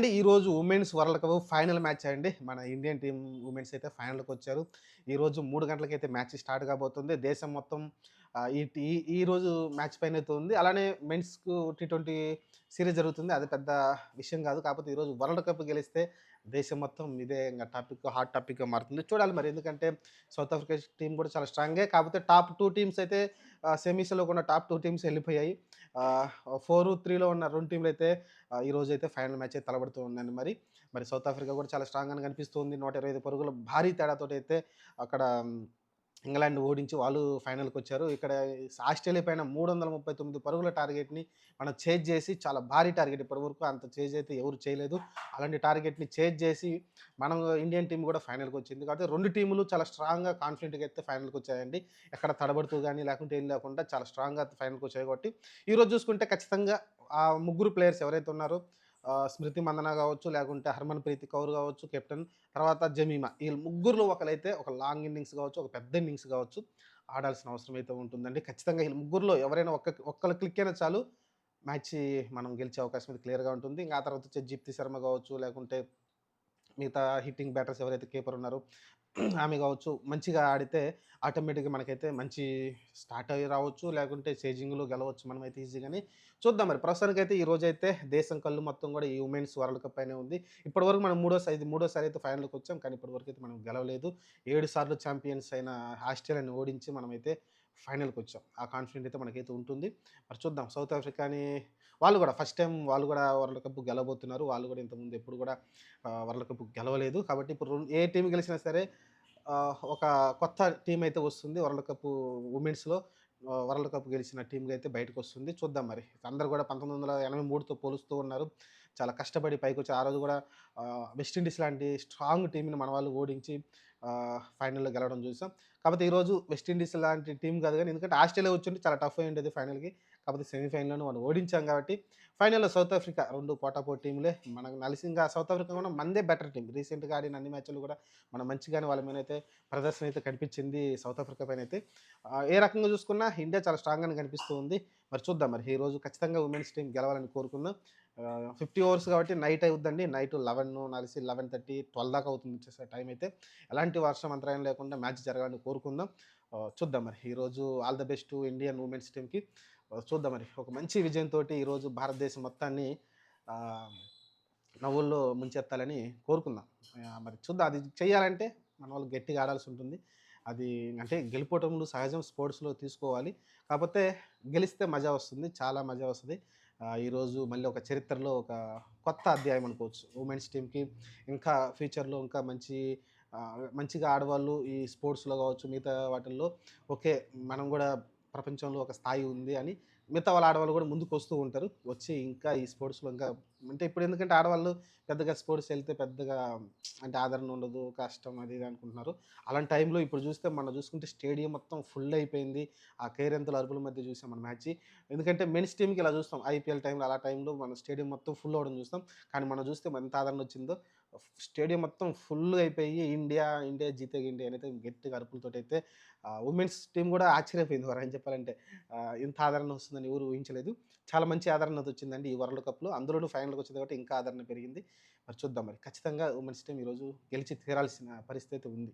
And ఈరోజు women's world cup final match అండి. మన ఇండియన్ టీం ఉమెన్స్ అయితే ఫైనల్కి వచ్చారు ఈరోజు మూడు గంటలకైతే మ్యాచ్ స్టార్ట్ కాబోతుంది. దేశం మొత్తం ఈ ఈ రోజు మ్యాచ్ పైన అయితే ఉంది. అలానే మెన్స్కు టీ ట్వంటీ సిరీస్ జరుగుతుంది. అది పెద్ద విషయం కాదు. కాకపోతే ఈరోజు వరల్డ్ కప్ గెలిస్తే దేశం మొత్తం ఇదే ఇంకా టాపిక్ హాట్ టాపిక్గా మారుతుంది. చూడాలి మరి. ఎందుకంటే సౌత్ ఆఫ్రికా టీం కూడా చాలా స్ట్రాంగే. కాకపోతే టాప్ టూ టీమ్స్ అయితే సెమీస్లో ఉన్న టాప్ టూ టీమ్స్ వెళ్ళిపోయాయి. ఫోర్ త్రీలో ఉన్న రెండు టీంలు అయితే ఈరోజు అయితే ఫైనల్ మ్యాచ్ అయితే తలబడుతూ ఉందండి మరి. మరి సౌత్ ఆఫ్రికా కూడా చాలా స్ట్రాంగ్గా కనిపిస్తుంది నూట ఇరవై ఐదు పరుగుల భారీ తేడాతో అయితే అక్కడ ఇంగ్లాండ్ ఓడించి వాళ్ళు ఫైనల్కి వచ్చారు ఇక్కడ ఆస్ట్రేలియా పైన మూడు వందల ముప్పై తొమ్మిది పరుగుల టార్గెట్ని మనం చేజ్ చేసి చాలా భారీ టార్గెట్ ఇప్పటి వరకు అంత చేజ్ అయితే ఎవరు చేయలేదు. అలాంటి టార్గెట్ని చేజ్ చేసి మనం ఇండియన్ టీం కూడా ఫైనల్కి వచ్చింది కాబట్టి రెండు టీములు చాలా స్ట్రాంగ్గా కాన్ఫిడెంట్గా అయితే ఫైనల్కి వచ్చాయండి ఎక్కడ తడబడుతూ కానీ లేకుంటే ఏం లేకుండా చాలా స్ట్రాంగ్గా ఫైనల్కి వచ్చాయి కాబట్టి ఈరోజు చూసుకుంటే ఖచ్చితంగా ఆ ముగ్గురు ప్లేయర్స్ ఎవరైతే ఉన్నారో స్మృతి మందన కావచ్చు లేకుంటే హర్మన్ ప్రీతి కౌర్ కావచ్చు కెప్టెన్ తర్వాత జమీమా. వీళ్ళు ముగ్గురులో ఒకరైతే ఒక లాంగ్ ఇన్నింగ్స్ కావచ్చు ఒక పెద్ద ఇన్నింగ్స్ కావచ్చు ఆడాల్సిన అవసరం అయితే ఉంటుందండి. ఖచ్చితంగా వీళ్ళు ముగ్గురులో ఎవరైనా ఒక్క ఒక్కరు క్లిక్ అయినా చాలు మ్యాచ్ మనం గెలిచే అవకాశం అయితే క్లియర్గా ఉంటుంది. ఇంకా ఆ తర్వాత వచ్చే జీప్తి శర్మ కావచ్చు లేకుంటే మిగతా హిట్టింగ్ బ్యాటర్స్ ఎవరైతే కీపర్ ఉన్నారో ఆమె కావచ్చు మంచిగా ఆడితే ఆటోమేటిక్గా మనకైతే మంచి స్టార్ట్ అయ్యి రావచ్చు. లేకుంటే చేజింగ్లో గెలవచ్చు. మనమైతే ఈజీగానే చూద్దాం మరి. ప్రస్తుతానికైతే ఈ రోజు అయితే దేశం కళ్ళు మొత్తం కూడా ఈ ఉమెన్స్ వరల్డ్ కప్ అయినే ఉంది. ఇప్పటివరకు మనం మూడోసారి ఇది మూడోసారి అయితే ఫైనల్కి వచ్చాం. కానీ ఇప్పటివరకు అయితే మనం గెలవలేదు. ఏడు సార్లు ఛాంపియన్స్ అయిన ఆస్ట్రేలియాని ఓడించి మనమైతే ఫైనల్కి వచ్చాం. ఆ కాన్ఫిడెంట్ అయితే మనకైతే ఉంటుంది. మరి చూద్దాం. సౌత్ ఆఫ్రికాని వాళ్ళు కూడా ఫస్ట్ టైం వాళ్ళు కూడా వరల్డ్ కప్ గెలవబోతున్నారు. వాళ్ళు కూడా ఇంతకుముందు ఎప్పుడు కూడా వరల్డ్ కప్ గెలవలేదు. కాబట్టి ఇప్పుడు ఏ టీం గెలిచినా సరే ఒక కొత్త టీం అయితే వస్తుంది. వరల్డ్ కప్ ఉమెన్స్లో వరల్డ్ కప్ గెలిచిన టీంగా అయితే బయటకు వస్తుంది. చూద్దాం మరి. అందరు కూడా పంతొమ్మిది వందల ఎనభై మూడుతో పోలుస్తూ ఉన్నారు. చాలా కష్టపడి పైకి వచ్చి ఆ రోజు కూడా వెస్టిండీస్ లాంటి స్ట్రాంగ్ టీంని మన వాళ్ళు ఓడించి ఫైనల్లో గెలవడం చూసాం. కాకపోతే ఈరోజు వెస్టిండీస్ లాంటి టీం కాదు కానీ ఎందుకంటే ఆస్ట్రేలియా వచ్చింటే చాలా టఫ్ అయి ఉండేది ఫైనల్కి. కాకపోతే సెమీఫైనల్లోనూ మనం ఓడించాం కాబట్టి ఫైనల్లో సౌత్ ఆఫ్రికా రెండు పోటాపో టీంలే మనకు నలిసి ఇంకా సౌత్ ఆఫ్రికా కూడా మందే బెటర్ టీం రీసెంట్గా ఆడిన అన్ని మ్యాచ్లు కూడా మనం మంచిగానే వాళ్ళ మీద అయితే ప్రదర్శన అయితే కనిపించింది సౌత్ ఆఫ్రికా పైన అయితే ఏ రకంగా చూసుకున్నా ఇండియా చాలా స్ట్రాంగ్గానే కనిపిస్తూ ఉంది. మరి చూద్దాం మరి ఈ రోజు ఖచ్చితంగా ఉమెన్స్ టీం గెలవాలని కోరుకుందాం. ఫిఫ్టీ ఓవర్స్ కాబట్టి నైట్ అవుతుందండి నైట్ లెవెన్ నలిసి లెవెన్ థర్టీ ట్వెల్వ్ దాకా అవుతుంది వచ్చేసే టైం అయితే. ఎలాంటి వర్షం అంతరాయం లేకుండా మ్యాచ్ జరగాలని కోరుకుందాం. చూద్దాం మరి. ఈరోజు all the best Indian women's టీంకి చూద్దాం మరి. ఒక మంచి విజయంతో ఈరోజు భారతదేశం మొత్తాన్ని నవ్వుల్లో ముంచెత్తాలని కోరుకుందాం. మరి చూద్దాం. అది చేయాలంటే మన వాళ్ళు గట్టిగా ఆడాల్సి ఉంటుంది. అది అంటే గెలుపోవటంలో సహజం స్పోర్ట్స్లో తీసుకోవాలి. కాకపోతే గెలిస్తే మజా వస్తుంది చాలా మజా వస్తుంది. ఈరోజు మళ్ళీ ఒక చరిత్రలో ఒక కొత్త అధ్యాయం అనుకోవచ్చు. ఉమెన్స్ టీంకి ఇంకా ఫ్యూచర్లో ఇంకా మంచి మంచిగా ఆడవాళ్ళు ఈ స్పోర్ట్స్లో కావచ్చు మిగతా వాటిల్లో ఓకే మనం కూడా ప్రపంచంలో ఒక స్థాయి ఉంది అని మిగతా వాళ్ళ ఆడవాళ్ళు కూడా ముందుకు వస్తూ ఉంటారు. వచ్చి ఇంకా ఈ స్పోర్ట్స్లో ఇంకా అంటే ఇప్పుడు ఎందుకంటే ఆడవాళ్ళు పెద్దగా స్పోర్ట్స్ వెళ్తే పెద్దగా అంటే ఆదరణ ఉండదు కష్టం అది ఇది అనుకుంటున్నారు. అలాంటి టైంలో ఇప్పుడు చూస్తే మనం చూసుకుంటే స్టేడియం మొత్తం ఫుల్ అయిపోయింది. ఆ కేరింతల అరుపుల మధ్య చూసాం మన మ్యాచ్. ఎందుకంటే మెన్స్ టీమ్కి ఇలా చూస్తాం. ఐపీఎల్ టైంలో అలా టైంలో మన స్టేడియం మొత్తం ఫుల్ అవడం చూస్తాం. కానీ మనం చూస్తే ఎంత ఆదరణ వచ్చిందో స్టేడియం మొత్తం ఫుల్ అయిపోయి ఇండియా ఇండియా జీతే ఇండియా అనేది గట్టిగా అరుపులతో అయితే ఉమెన్స్ టీం కూడా ఆశ్చర్యపోయింది. వారు అని చెప్పాలంటే ఇంత ఆదరణ వస్తుందని ఎవరు ఊహించలేదు. చాలా మంచి ఆదరణ వచ్చిందండి ఈ వరల్డ్ కప్లో. అందులోనూ ఫైనల్కి వచ్చింది కాబట్టి ఇంకా ఆదరణ పెరిగింది. మరి చూద్దాం మరి. ఖచ్చితంగా ఉమెన్స్ టీం ఈరోజు గెలిచి తీరాల్సిన పరిస్థితి ఉంది.